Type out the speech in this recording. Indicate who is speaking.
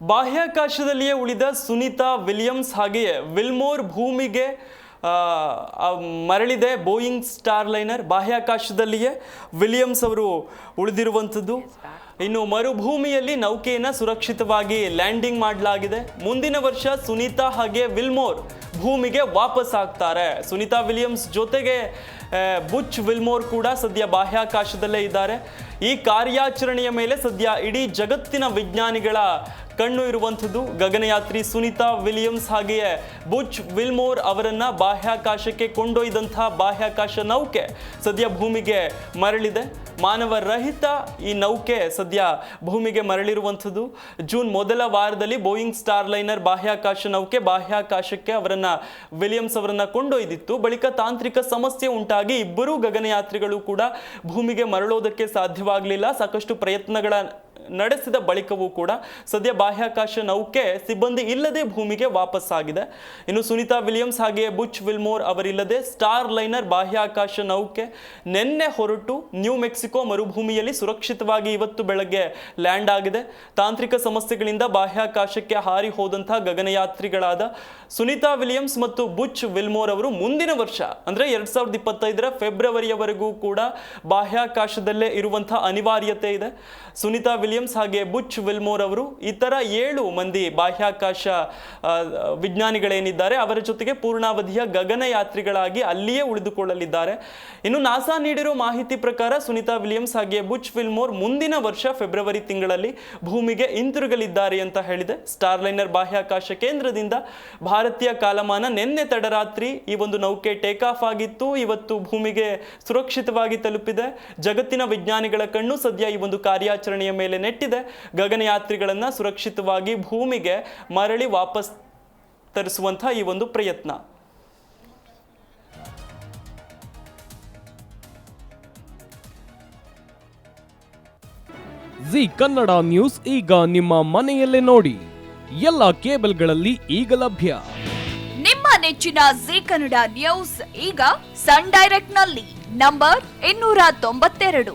Speaker 1: ಬಾಹ್ಯಾಕಾಶದಲ್ಲಿಯೇ ಉಳಿದ ಸುನೀತಾ ವಿಲಿಯಮ್ಸ್ ಹಾಗೆಯೇ ವಿಲ್ಮೋರ್ ಭೂಮಿಗೆ ಮರಳಿದೆ ಬೋಯಿಂಗ್ ಸ್ಟಾರ್ ಲೈನರ್ ಬಾಹ್ಯಾಕಾಶದಲ್ಲಿಯೇ ವಿಲಿಯಮ್ಸ್ ಅವರು ಉಳಿದಿರುವಂಥದ್ದು. ಇನ್ನು ಮರುಭೂಮಿಯಲ್ಲಿ ನೌಕೆಯನ್ನು ಸುರಕ್ಷಿತವಾಗಿ ಲ್ಯಾಂಡಿಂಗ್ ಮಾಡಲಾಗಿದೆ. ಮುಂದಿನ ವರ್ಷ ಸುನೀತಾ ಹಾಗೆ ವಿಲ್ಮೋರ್ ಭೂಮಿಗೆ ವಾಪಸ್ ಆಗ್ತಾರೆ. ಸುನೀತಾ ವಿಲಿಯಮ್ಸ್ ಜೊತೆಗೆ ಬುಚ್ ವಿಲ್ಮೋರ್ ಕೂಡ ಸದ್ಯ ಬಾಹ್ಯಾಕಾಶದಲ್ಲೇ ಇದ್ದಾರೆ. ಈ ಕಾರ್ಯಾಚರಣೆಯ ಮೇಲೆ ಸದ್ಯ ಇಡೀ ಜಗತ್ತಿನ ವಿಜ್ಞಾನಿಗಳ ಕಣ್ಣು ಇರುವಂಥದ್ದು. ಗಗನಯಾತ್ರಿ ಸುನೀತಾ ವಿಲಿಯಮ್ಸ್ ಹಾಗೆಯೇ ಬುಚ್ ವಿಲ್ಮೋರ್ ಅವರನ್ನ ಬಾಹ್ಯಾಕಾಶಕ್ಕೆ ಕೊಂಡೊಯ್ದಂತಹ ಬಾಹ್ಯಾಕಾಶ ನೌಕೆ ಸದ್ಯ ಭೂಮಿಗೆ ಮರಳಿದೆ. ಮಾನವ ರಹಿತ ಈ ನೌಕೆ ಸದ್ಯ ಭೂಮಿಗೆ ಮರಳಿರುವಂಥದ್ದು. ಜೂನ್ ಮೊದಲ ವಾರದಲ್ಲಿ ಬೋಯಿಂಗ್ ಸ್ಟಾರ್ ಲೈನರ್ ಬಾಹ್ಯಾಕಾಶ ನೌಕೆ ಬಾಹ್ಯಾಕಾಶಕ್ಕೆ ಅವರನ್ನ ವಿಲಿಯಮ್ಸ್ ಅವರನ್ನ ಕೊಂಡೊಯ್ದಿತ್ತು. ಬಳಿಕ ತಾಂತ್ರಿಕ ಸಮಸ್ಯೆ ಉಂಟಾಗಿ ಇಬ್ಬರೂ ಗಗನಯಾತ್ರಿಗಳು ಕೂಡ ಭೂಮಿಗೆ ಮರಳೋದಕ್ಕೆ ಸಾಧ್ಯವಾಗಲಿಲ್ಲ. ಸಾಕಷ್ಟು ಪ್ರಯತ್ನಗಳ ನಡೆಸಿದ ಬಳಿಕವೂ ಕೂಡ ಸದ್ಯ ಬಾಹ್ಯಾಕಾಶ ನೌಕೆ ಸಿಬ್ಬಂದಿ ಇಲ್ಲದೆ ಭೂಮಿಗೆ ವಾಪಸ್ ಆಗಿದೆ ಇನ್ನು ಸುನೀತಾ ವಿಲಿಯಮ್ಸ್ ಹಾಗೆಯೇ ಬುಚ್ ವಿಲ್ಮೋರ್ ಅವರಿಲ್ಲದೆ ಸ್ಟಾರ್ ಲೈನರ್ ಬಾಹ್ಯಾಕಾಶ ನೌಕೆ ನಿನ್ನೆ ಹೊರಟು ನ್ಯೂ ಮೆಕ್ಸಿಕೋ ಮರುಭೂಮಿಯಲ್ಲಿ ಸುರಕ್ಷಿತವಾಗಿ ಇವತ್ತು ಬೆಳಗ್ಗೆ ಲ್ಯಾಂಡ್ ಆಗಿದೆ. ತಾಂತ್ರಿಕ ಸಮಸ್ಯೆಗಳಿಂದ ಬಾಹ್ಯಾಕಾಶಕ್ಕೆ ಹಾರಿ ಹೋದಂತಹ ಗಗನಯಾತ್ರಿಗಳಾದ ಸುನೀತಾ ವಿಲಿಯಮ್ಸ್ ಮತ್ತು ಬುಚ್ ವಿಲ್ಮೋರ್ ಅವರು ಮುಂದಿನ ವರ್ಷ, ಅಂದ್ರೆ ಎರಡ್ ಸಾವಿರದ ಇಪ್ಪತ್ತೈದರ ಫೆಬ್ರವರಿಯವರೆಗೂ ಕೂಡ ಬಾಹ್ಯಾಕಾಶದಲ್ಲೇ ಇರುವಂತಹ ಅನಿವಾರ್ಯತೆ ಇದೆ. ಸುನೀತಾ ವಿಲಿಯಮ್ಸ್ ಹಾಗೆ ಬುಚ್ ವಿಲ್ಮೋರ್ ಅವರು ಇತರ ಏಳು ಮಂದಿ ಬಾಹ್ಯಾಕಾಶ ವಿಜ್ಞಾನಿಗಳೇನಿದ್ದಾರೆ ಅವರ ಜೊತೆಗೆ ಪೂರ್ಣಾವಧಿಯ ಗಗನಯಾತ್ರಿಗಳಾಗಿ ಅಲ್ಲಿಯೇ ಉಳಿದುಕೊಳ್ಳಲಿದ್ದಾರೆ. ಇನ್ನು ನಾಸಾ ನೀಡಿರೋ ಮಾಹಿತಿ ಪ್ರಕಾರ ಸುನಿತಾ ವಿಲಿಯಮ್ಸ್ ಹಾಗೆ ಬುಚ್ ವಿಲ್ಮೋರ್ ಮುಂದಿನ ವರ್ಷ ಫೆಬ್ರವರಿ ತಿಂಗಳಲ್ಲಿ ಭೂಮಿಗೆ ಹಿಂತಿರುಗಲಿದ್ದಾರೆ ಅಂತ ಹೇಳಿದೆ. ಸ್ಟಾರ್ಲೈನರ್ ಬಾಹ್ಯಾಕಾಶ ಕೇಂದ್ರದಿಂದ ಭಾರತೀಯ ಕಾಲಮಾನ ನಿನ್ನೆ ತಡರಾತ್ರಿ ಈ ಒಂದು ನೌಕೆ ಟೇಕ್ ಆಫ್ ಆಗಿತ್ತು. ಇವತ್ತು ಭೂಮಿಗೆ ಸುರಕ್ಷಿತವಾಗಿ ತಲುಪಿದೆ. ಜಗತ್ತಿನ ವಿಜ್ಞಾನಿಗಳ ಕಣ್ಣು ಸದ್ಯ ಈ ಒಂದು ಕಾರ್ಯಾಚರಣೆಯ ಮೇಲೆ ನೆಟ್ಟಿದೆ. ಗಗನಯಾತ್ರಿಗಳನ್ನು ಸುರಕ್ಷಿತವಾಗಿ ಭೂಮಿಗೆ ಮರಳಿ ವಾಪಸ್ ತರಿಸುವಂತಹ ಈ ಒಂದು ಪ್ರಯತ್ನ.
Speaker 2: ಜಿ ಕನ್ನಡ ನ್ಯೂಸ್ ಈಗ ನಿಮ್ಮ ಮನೆಯಲ್ಲೇ ನೋಡಿ. ಎಲ್ಲ ಕೇಬಲ್ಗಳಲ್ಲಿ ಈಗ ಲಭ್ಯ.
Speaker 3: ನಿಮ್ಮ ನೆಚ್ಚಿನ ಜಿ ಕನ್ನಡ ನ್ಯೂಸ್ ಈಗ ಸನ್ ಡೈರೆಕ್ಟ್ನಲ್ಲಿ ನಂಬರ್ ಇನ್ನೂರ ತೊಂಬತ್ತೆರಡು.